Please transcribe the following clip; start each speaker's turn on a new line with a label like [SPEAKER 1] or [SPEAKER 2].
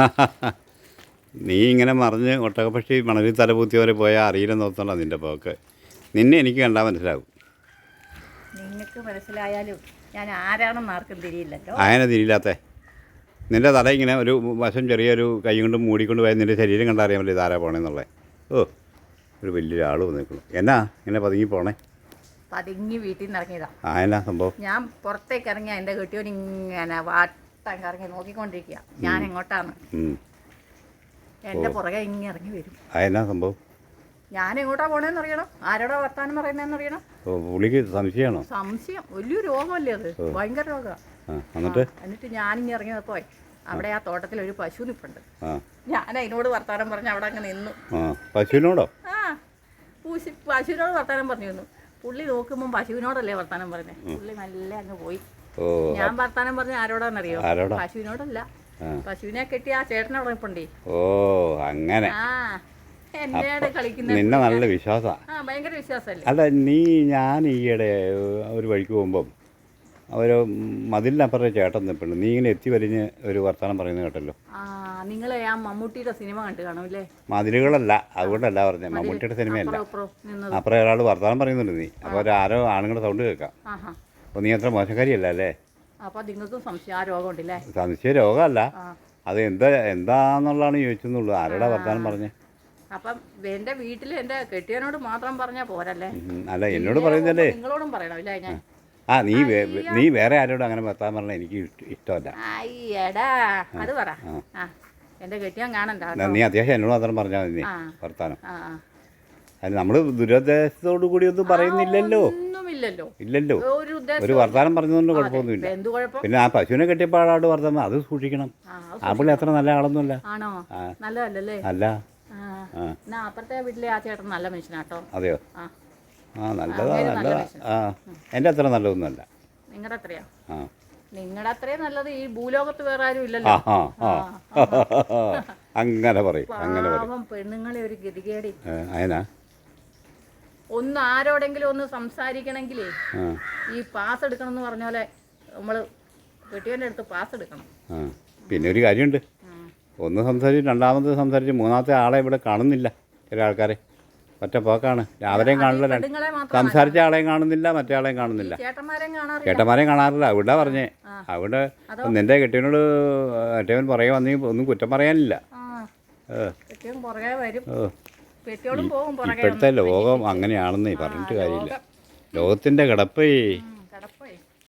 [SPEAKER 1] നീ ഇങ്ങനെ മറിഞ്ഞ് ഒട്ടകപ്പക്ഷി മണലിൽ തലപൂത്തി വരെ പോയാൽ അറിയില്ലെന്ന് നോക്കണ്ട നിന്റെ പോക്ക്. നിന്നെ എനിക്ക് കണ്ടാൽ മനസ്സിലാവും.
[SPEAKER 2] നിങ്ങൾക്ക് മനസ്സിലായാലും ഞാൻ ആരാണെന്ന് ആർക്കും തിരിയില്ലല്ലോ.
[SPEAKER 1] ആയനെ തിരിയില്ലാത്തേ. നിന്റെ തല ഇങ്ങനെ ഒരു വശം ചെറിയൊരു കൈ കൊണ്ട് മൂടിക്കൊണ്ട് പോയാൽ നിന്റെ ശരീരം കണ്ടാൽ അറിയാൻ പറ്റില്ല ഇതാരാ പോണേന്നുള്ളത് ഓ ഒരു വലിയൊരാൾ വന്നിരിക്കുന്നു എന്നാ ഇങ്ങനെ പതുങ്ങി പോണേ?
[SPEAKER 2] പതുങ്ങി വീട്ടിൽ നിന്ന് ഇറങ്ങിയതാ.
[SPEAKER 1] ആ എന്നാ സംഭവം?
[SPEAKER 2] ഞാൻ പുറത്തേക്ക് ഇറങ്ങിയ എന്റെ കെട്ടിയോൻ ഇങ്ങനെ വാട്ടം കറങ്ങി നോക്കിക്കൊണ്ടിരിക്കുക ഞാൻ എങ്ങോട്ടാണ്
[SPEAKER 1] എന്റെ
[SPEAKER 2] എന്റെ പുറകെ ഇങ്ങി ഇറങ്ങി വരും.
[SPEAKER 1] ആ എന്നാ സംഭവം?
[SPEAKER 2] ഞാൻ എങ്ങോട്ടാ പോണേന്ന് അറിയണം? ആരോടാ വർത്താനം പറയുന്നതെന്ന് അറിയണം?
[SPEAKER 1] പുള്ളിക്ക് സംശയമാണോ?
[SPEAKER 2] സംശയം. വലിയ രോഗമല്ലേ അത്? ഭയങ്കര രോഗമാണ്
[SPEAKER 1] എന്നിട്ട്?
[SPEAKER 2] എന്നിട്ട് ഇങ്ങനെ ഇറങ്ങി ഇറങ്ങിയപ്പോ അവിടെ ആ തോട്ടത്തിൽ ഒരു പശു നിപ്പുണ്ട്. ഞാൻ അതിനോട് വർത്താനം പറഞ്ഞ് അവിടെ അങ്ങ് നിന്നു.
[SPEAKER 1] പശുവിനോടോ?
[SPEAKER 2] ആ പൂശി പശുവിനോട് വർത്താനം പറഞ്ഞു നിന്നു. പുള്ളി നോക്കുമ്പോൾ പശുവിനോടല്ലേ വർത്താനം പറഞ്ഞേ? പുള്ളി നല്ല അങ്ങ് പോയി.
[SPEAKER 1] ഓ
[SPEAKER 2] ഞാൻ വർത്താനം പറഞ്ഞ ആരോടാന്നറിയോ?
[SPEAKER 1] ആരോടാ?
[SPEAKER 2] പശുവിനോടല്ല. പശുവിനെ കെട്ടി ആ ചേട്ടനോട് നിപ്പുണ്ടേ.
[SPEAKER 1] ഓ അങ്ങനെ.
[SPEAKER 2] ആ
[SPEAKER 1] നിന്നെ നല്ല
[SPEAKER 2] വിശ്വാസ. ഭയങ്കര വിശ്വാസമല്ലേ
[SPEAKER 1] അല്ല നീ ഞാൻ ഈയിടെ ഒരു വഴിക്ക് പോകുമ്പം ഒരു മതിലിനപ്പുറത്തെ ചേട്ടൻ നിൽപ്പുണ്ട് നീ ഇങ്ങനെ എത്തി വലിഞ്ഞ് ഒരു വർത്തമാനം പറയുന്നത് കേട്ടല്ലോ.
[SPEAKER 2] നിങ്ങളെ ആ മമ്മൂട്ടിയുടെ സിനിമ കണ്ടു കാണുമല്ലേ
[SPEAKER 1] മതിലുകളല്ല അതുകൊണ്ടല്ല പറഞ്ഞത് മമ്മൂട്ടിയുടെ സിനിമയല്ല.
[SPEAKER 2] അപ്പുറം
[SPEAKER 1] ഒരാൾ വർത്തമാനം പറയുന്നുണ്ട് നീ. അപ്പോൾ ആരോ ആണുങ്ങളുടെ സൗണ്ട് കേൾക്കാം. അപ്പോൾ നീ അത്ര മോശക്കാരിയല്ല അല്ലേ?
[SPEAKER 2] അപ്പോൾ നിങ്ങൾക്കും സംശയം ആ രോഗം
[SPEAKER 1] സംശയ രോഗമല്ല. അത് എന്താ എന്താന്നുള്ളതാണ് ചോദിച്ചെന്നുള്ളൂ. ആരോടാ വർത്താനം പറഞ്ഞേ?
[SPEAKER 2] അപ്പം എന്റെ വീട്ടിൽ എന്റെ കെട്ടിയനോട് മാത്രം പറഞ്ഞാൽ പോരല്ലേ?
[SPEAKER 1] അല്ല എന്നോട് പറയുന്നല്ലേ
[SPEAKER 2] നിങ്ങളോടും പറയണം ഇല്ലേ ഞാൻ?
[SPEAKER 1] ആ നീ നീ വേറെ ആരോടും അങ്ങനെ വർത്താനം പറഞ്ഞാൽ എനിക്ക് ഇഷ്ട- ഇഷ്ടമല്ല.
[SPEAKER 2] അയ്യടാ അത് പറ. എന്റെ കെട്ടിയാൻ കാണണ്ട
[SPEAKER 1] നീ അത്യാവശ്യം എന്നോട് മാത്രം പറഞ്ഞാൽ മതി നീ വർത്താനം. അത് നമ്മൾ ദുരുദ്ദേശത്തോടു കൂടി ഒന്നും പറയുന്നില്ലല്ലോ.
[SPEAKER 2] ഒന്നുമില്ലല്ലോ
[SPEAKER 1] ഇല്ലല്ലോ.
[SPEAKER 2] ഒരു
[SPEAKER 1] ഒരു വർത്താനം പറഞ്ഞതുകൊണ്ട് കുഴപ്പമൊന്നുമില്ല.
[SPEAKER 2] എന്ത് കുഴപ്പം?
[SPEAKER 1] പിന്നെ ആ പശുവിനെ കെട്ടിയപ്പോൾ ആളോട് വർത്തമാനം അത് സൂക്ഷിക്കണം.
[SPEAKER 2] ആ
[SPEAKER 1] പുള്ളി അത്ര നല്ല ആളൊന്നുമല്ല.
[SPEAKER 2] ആണോ?
[SPEAKER 1] ആ.
[SPEAKER 2] നല്ലതല്ലല്ലേ?
[SPEAKER 1] അല്ല.
[SPEAKER 2] എന്നാ അപ്പുറത്തെ വീട്ടിലെ ആ ചേട്ടൻ നല്ല മനുഷ്യനാട്ടോ.
[SPEAKER 1] അതെയോ?
[SPEAKER 2] ആ.
[SPEAKER 1] നല്ലതാ നല്ലതാ. ആ. എന്റെ അത്ര നല്ലതൊന്നുമല്ല.
[SPEAKER 2] നിങ്ങളുടെ അത്രയാ
[SPEAKER 1] ആ.
[SPEAKER 2] നിങ്ങളുടെ അത്രയും നല്ലത് ഈ ഭൂലോകത്ത് വേറെ ആരും ഇല്ലല്ലോ.
[SPEAKER 1] അങ്ങനെ പറയും അങ്ങനെ പറയും.
[SPEAKER 2] പെണ്ണുങ്ങളെ ഒരു ഗതികേടി.
[SPEAKER 1] അതിനാ
[SPEAKER 2] ഒന്ന് ആരോടെങ്കിലും ഒന്ന് സംസാരിക്കണമെങ്കിലേ ഈ പാസ് എടുക്കണം എന്ന് പറഞ്ഞ പോലെ നമ്മൾ കെട്ടിയവന്റെ അടുത്ത് പാസ് എടുക്കണം.
[SPEAKER 1] പിന്നെ ഒരു കാര്യമുണ്ട്. ഒന്ന് സംസാരിച്ച് രണ്ടാമത് സംസാരിച്ച് മൂന്നാമത്തെ ആളെ ഇവിടെ കാണുന്നില്ല ചില ആൾക്കാരെ. ഒറ്റ പോക്കാണ്. അവരെയും കാണില്ല സംസാരിച്ച ആളെയും കാണുന്നില്ല മറ്റേ ആളെയും കാണുന്നില്ല.
[SPEAKER 2] ചേട്ടന്മാരെയും കാണാറില്ല.
[SPEAKER 1] അവിടെ പറഞ്ഞേ. അവിടെ നിന്റെ കെട്ടിയനോട് കെട്ടിയവൻ പറയുക നീ ഒന്നും കുറ്റം പറയാനില്ല.
[SPEAKER 2] വരും.
[SPEAKER 1] ഇപ്പോഴത്തെ ലോകം അങ്ങനെയാണെന്നേ പറഞ്ഞിട്ട് കാര്യമില്ല. ലോകത്തിന്റെ കിടപ്പേ.